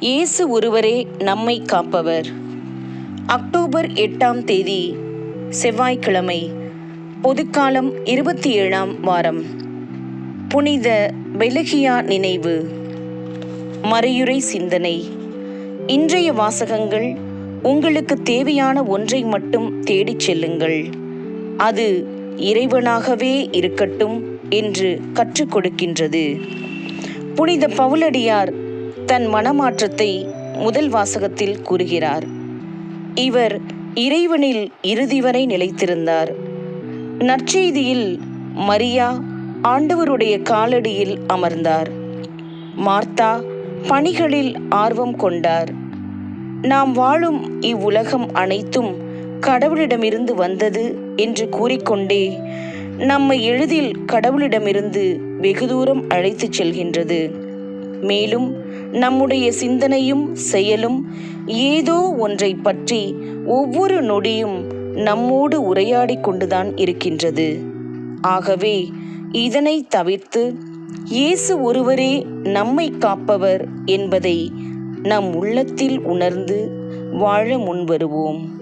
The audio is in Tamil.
இயேசு ஒருவரே நம்மை காப்பவர். அக்டோபர் எட்டாம் தேதி செவ்வாய்க்கிழமை பொதுக்காலம் இருபத்தி ஏழாம் வாரம். புனித பெலகியா நினைவு. மறையுறை சிந்தனை. இன்றைய வாசகங்கள் உங்களுக்கு தேவையான ஒன்றை மட்டும் தேடிச் செல்லுங்கள். அது இறைவனாகவே இருக்கட்டும் என்று கற்றுக் கொடுக்கின்றது. புனித பவுலடியார் தன் மனமாற்றத்தை முதல் வாசகத்தில் கூறுகிறார். இவர் இறைவனில் இறுதி வரை நிலைத்திருந்தார். நற்செய்தியில் மரியா ஆண்டவருடைய காலடியில் அமர்ந்தார். மார்த்தா பணிகளில் ஆர்வம் கொண்டார். நாம் வாழும் இவ்வுலகம் அனைத்தும் கடவுளிடமிருந்து வந்தது என்று கூறிக்கொண்டே நம்மை எளிதில் கடவுளிடமிருந்து வெகு தூரம் அழைத்துச் செல்கின்றது. மேலும் நம்முடைய சிந்தனையும் செயலும் ஏதோ ஒன்றை பற்றி ஒவ்வொரு நொடியும் நம்மோடு உரையாடி கொண்டுதான் இருக்கின்றது. ஆகவே இதனை தவிர்த்து இயேசு ஒருவரே நம்மை காப்பவர் என்பதை நம் உள்ளத்தில் உணர்ந்து வாழ முன்வருவோம்.